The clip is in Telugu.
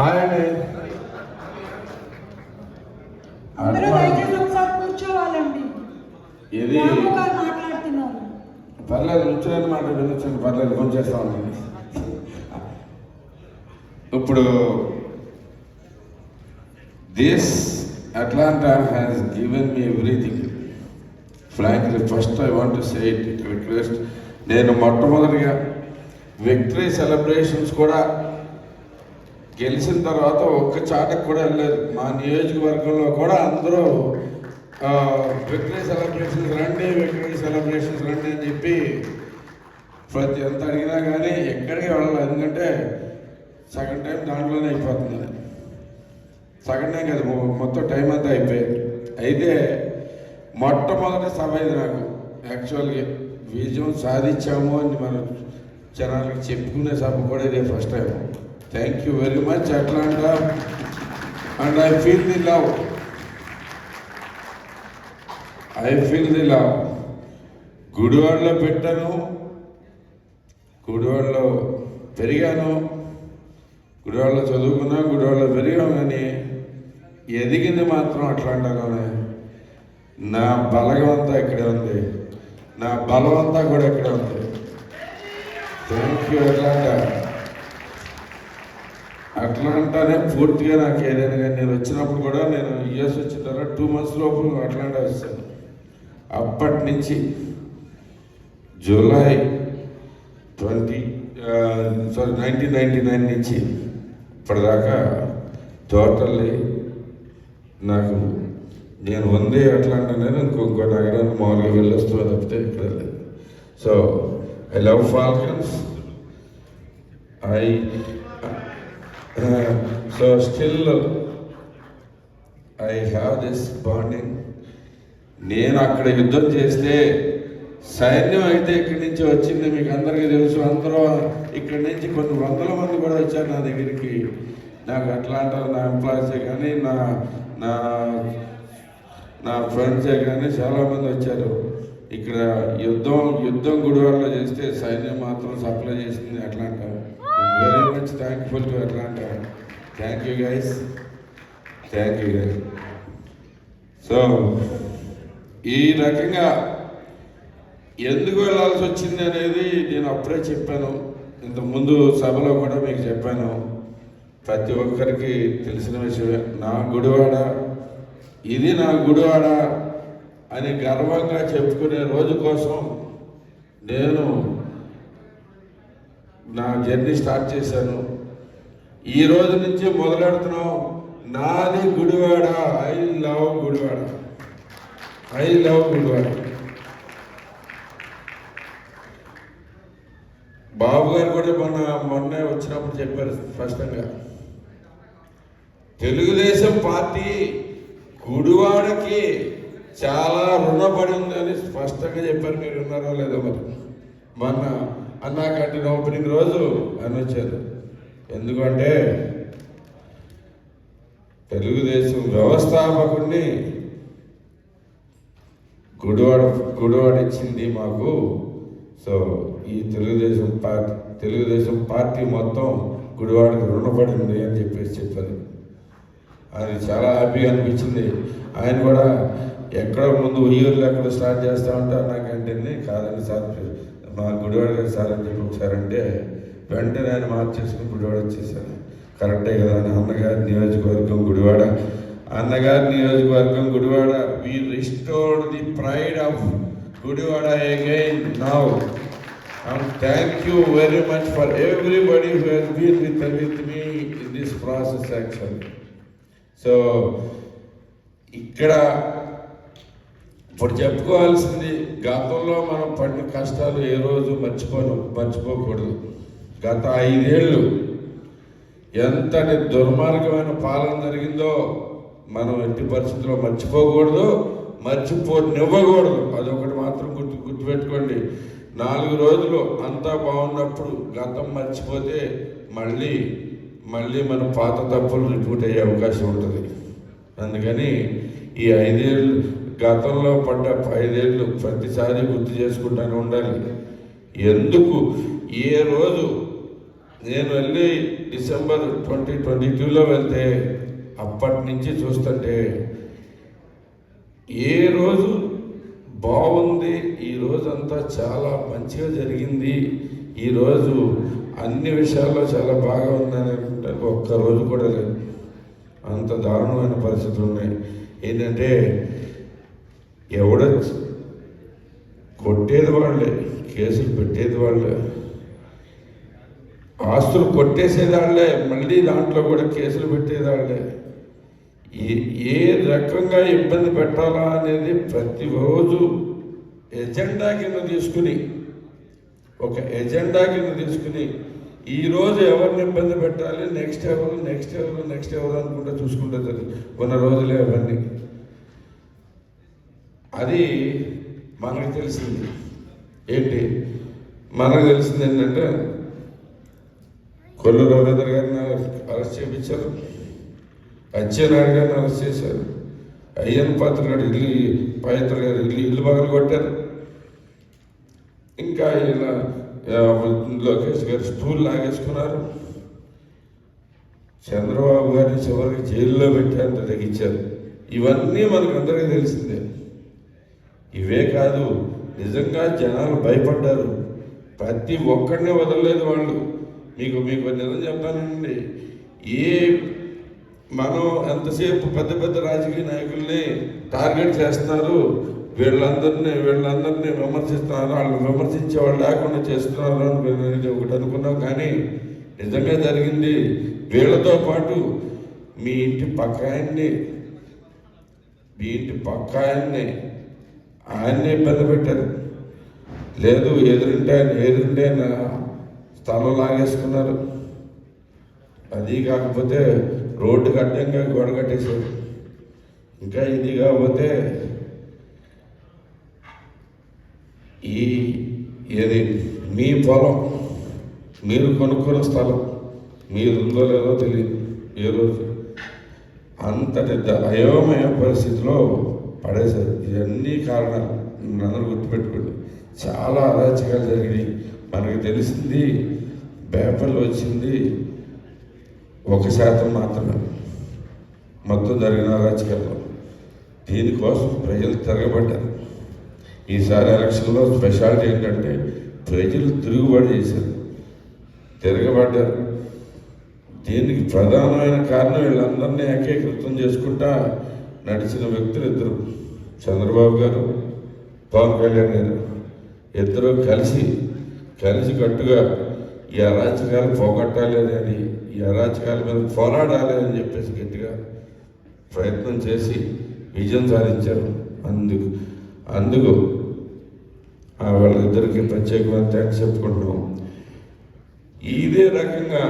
హాయ్ అండి అందరూ దయచేసి ఒకసారి కూర్చోవాలండి. ఇది పర్లేదు నుంచోని మాట వినొచ్చండి పర్లేదు కొంచేస్తా ఉండండి ఇప్పుడు this Atlanta has given me everything frankly first I want say it request నేను మొట్టమొదటిగా విక్టరీ సెలబ్రేషన్స్ కూడా గెలిచిన తర్వాత ఒక్క చాటకు కూడా వెళ్ళలేదు. మా నియోజకవర్గంలో కూడా అందరూ విక్టరీ సెలబ్రేషన్స్ రండి విక్టరీ సెలబ్రేషన్స్ రండి అని చెప్పి ప్రతి ఎంత అడిగినా కానీ ఎక్కడికి వెళ్ళాలి. ఎందుకంటే సెకండ్ టైం దాంట్లోనే అయిపోతుంది. సగం టైం కదా మొత్తం టైం అంతా అయిపోయింది. అయితే మొట్టమొదటి సభ ఇది నాకు. యాక్చువల్గా విజయం సాధించాము అని మనం జనాలకు చెప్పుకునే సభ కూడా ఇదే first time. Thank you very much Atlanta and I feel the love I feel the love గుడివాడలో పెట్టాను. గుడివాడలో పెరిగాను. గుడివాడలో చదువుకున్నా గుడివాడలో పెరిగాం కానీ ఎదిగింది మాత్రం అట్లాంటానే నా బలగం అంతా ఇక్కడే ఉంది. నా బలం అంతా కూడా ఇక్కడే ఉంది. థ్యాంక్ యూ అట్లాంటా అట్లా అంటానే పూర్తిగా నాకు ఏదైనా కానీ నేను వచ్చినప్పుడు కూడా నేను యుఎస్ వచ్చిన తర్వాత టూ మంత్స్ లోపు అట్లాంటి వస్తాను అప్పటి నుంచి July twenty sorry nineteen ninety nine నుంచి ఇప్పటిదాకా టోటల్లీ నాకు నేను వందే అట్లాంటి నేను ఇంకొక నగరానికి మామూలుగా వెళ్ళొస్తూ తప్పితే ఇక్కడ so I love Falcons I so still I have this bonding నేను అక్కడ యుద్ధం చేస్తే సైన్యం అయితే ఇక్కడి నుంచి వచ్చింది మీకు అందరికీ తెలుసు. అందరూ ఇక్కడి నుంచి కొన్ని వందల మంది కూడా వచ్చారు నా దగ్గరికి. నాకు అట్లాంటి నా ఎంప్లాయీసే కానీ నా నా నా ఫ్రెండ్సే కానీ చాలామంది వచ్చారు. ఇక్కడ యుద్ధం యుద్ధం గుడివాడలో చేస్తే సైన్యం మాత్రం సప్లై చేసింది Atlanta very much thankful to Atlanta thank you guys thank you guys so ఈ రకంగా ఎందుకు వెళ్ళాల్సి వచ్చింది అనేది నేను అప్పుడే చెప్పాను. ఇంతకుముందు సభలో కూడా మీకు చెప్పాను. ప్రతి ఒక్కరికి తెలిసిన విషయమే. నా గుడివాడ ఇది నా గుడివాడ అని గర్వంగా చెప్పుకునే రోజు కోసం నేను నా జర్నీ స్టార్ట్ చేశాను. ఈ రోజు నుంచి మొదలెడుతున్నాం నాది Gudivada. I love Gudivada. I love Gudivada. Babu garu కూడా మొన్న మొన్నే వచ్చినప్పుడు చెప్పారు స్పష్టంగా తెలుగుదేశం పార్టీ గుడివాడకి చాలా రుణపడి ఉందని స్పష్టంగా చెప్పారు. మీరు ఉన్నారో లేదో మరి. మొన్న అన్నా కట్టిన ఓపెనింగ్ రోజు అని వచ్చారు. ఎందుకంటే తెలుగుదేశం వ్యవస్థాపకుడిని గుడివాడ గుడివాడ ఇచ్చింది మాకు. సో ఈ తెలుగుదేశం పార్టీ తెలుగుదేశం పార్టీ మొత్తం గుడివాడికి రుణపడింది అని చెప్పేసి చెప్పారు. అది చాలా హ్యాపీగా అనిపించింది. ఆయన కూడా ఎక్కడ ముందు ఉయ్యూరులు ఎక్కడ స్టార్ట్ చేస్తా ఉంటారు నాకంటే కాదని సార్ మా గుడివాడ గారు సార్ అని చెప్పి ఒకసారి అంటే వెంటనే ఆయన మార్చేసుకుని గుడివాడ వచ్చేసాను కరెక్టే కదా అని అన్నగారి నియోజకవర్గం గుడివాడ. అన్నగారి నియోజకవర్గం Gudivada. We restored the pride of Gudivada again now thank you very much for everybody who has been with with me in this process actual so ఇక్కడ ఇప్పుడు చెప్పుకోవాల్సింది గతంలో మనం పడిన కష్టాలు ఏ రోజు మర్చిపోను మర్చిపోకూడదు. గత ఐదేళ్ళు ఎంతటి దుర్మార్గమైన పాలన జరిగిందో మనం ఎట్టి పరిస్థితుల్లో మర్చిపోకూడదు మర్చిపోనివ్వకూడదు. అదొకటి మాత్రం గుర్తు గుర్తుపెట్టుకోండి. నాలుగు రోజులు అంతా బాగున్నప్పుడు గతం మర్చిపోతే మళ్ళీ మళ్ళీ మన పాత తప్పులు రిపీట్ అయ్యే అవకాశం ఉంటుంది. అందుకని ఈ ఐదేళ్ళు గతంలో పడ్డ ఐదేళ్ళు ప్రతిసారి గుర్తు చేసుకుంటాను ఉండాలి. ఎందుకు? ఏ రోజు నేను వెళ్ళి డిసెంబర్ ట్వంటీ ట్వంటీ టూలో వెళ్తే అప్పటి నుంచి చూస్తుంటే ఏ రోజు బాగుంది ఈ రోజంతా చాలా మంచిగా జరిగింది ఈరోజు అన్ని విషయాల్లో చాలా బాగా ఉందని ఒక్క రోజు కూడా లేదు. అంత దారుణమైన పరిస్థితులు ఉన్నాయి. ఏంటంటే ఎవడ కొట్టేది వాళ్ళే కేసులు పెట్టేది వాళ్ళే. ఆస్తులు కొట్టేసేదాళ్ళే మళ్ళీ దాంట్లో కూడా కేసులు పెట్టేదాళ్ళే ఏ ఏ రకంగా ఇబ్బంది పెట్టాలా అనేది ప్రతిరోజు ఎజెండా కింద తీసుకుని ఒక ఎజెండా కింద తీసుకుని ఈరోజు ఎవరిని ఇబ్బంది పెట్టాలి నెక్స్ట్ ఎవరు నెక్స్ట్ ఎవరు నెక్స్ట్ ఎవరు అనుకుంటూ చూసుకుంటే తెలియదు కొన్ని రోజులే అవన్నీ. అది మనకు తెలిసింది. ఏంటి? మనకు తెలిసింది ఏంటంటే కొల్లు రవీంద్ర గారిని అరెస్ట్ చేయించారు. అచ్చెన్నాయుడు గారిని అరెస్ట్ చేశారు. అయ్యన్ పాత్ర గారు ఇల్లు పవిత్ర గారు ఇల్లు ఇల్లు పగలు కొట్టారు. ఇంకా ఇలా లోకేష్ గారు స్టూల్ లాగేసుకున్నారు. చంద్రబాబు గారిని చివరికి జైల్లో పెట్టేంత తగ్గించారు ఇవన్నీ మనకు అందరికీ తెలిసిందే. ఇవే కాదు. నిజంగా జనాలు భయపడ్డారు. ప్రతి ఒక్కడిని వదలలేదు వాళ్ళు. మీకు మీకు నిజం చెప్తానండి. ఏ మనం ఎంతసేపు పెద్ద పెద్ద రాజకీయ నాయకుల్ని టార్గెట్ చేస్తున్నారు? వీళ్ళందరినీ వీళ్ళందరినీ విమర్శిస్తున్నారు. వాళ్ళు విమర్శించే వాళ్ళు లేకుండా చేస్తున్నారు అని నేను ఒకటి అనుకున్నాం. కానీ నిజంగా జరిగింది. వీళ్ళతో పాటు మీ ఇంటి పక్క ఆయన్ని మీ ఇంటి పక్క ఆయన్ని ఇబ్బంది పెట్టారు. లేదు ఎదురుంటే ఆయన ఎదురుంటే స్థలం లాగేసుకున్నారు. అది కాకపోతే రోడ్డుకి అడ్డంగా గోడ కట్టేశారు. ఇంకా ఇది కాకపోతే ఈ ఏది మీ పొలం మీరు కొనుక్కున్న స్థలం మీరు ఉందో లేదో తెలియదు ఏ రోజు. అంతటి ద- అయోమయ పరిస్థితిలో పడేశారు. ఇవన్నీ కారణాలు అందరూ గుర్తుపెట్టుకోండి. చాలా అరాచకాలు జరిగినాయి. మనకి తెలిసింది పేపర్లు వచ్చింది ఒక శాతం మాత్రమే. మొత్తం జరిగిన అరాచకాల్లో. దీనికోసం ప్రజలు తిరగబడ్డారు. ఈసారి ఎలక్షన్లో స్పెషాలిటీ ఏంటంటే ప్రజలు తిరుగుబాటు చేశారు. తిరగబడ్డారు. దీనికి ప్రధానమైన కారణం వీళ్ళందరినీ ఏకీకృతం చేసుకుంటా నడిచిన వ్యక్తులు ఇద్దరు. చంద్రబాబు గారు పవన్ కళ్యాణ్ గారు ఇద్దరు కలిసి కలిసి కట్టుగా ఈ అరాచకాలు పోగొట్టాలి అని ఈ అరాచకాల మీద పోరాడాలి అని చెప్పేసి గట్టిగా ప్రయత్నం చేసి విజయం సాధించారు. అందుకు అందుకు ఆ వాళ్ళిద్దరికి ప్రత్యేకమైన థ్యాంక్స్ చెప్పుకుంటున్నాం. ఇదే రకంగా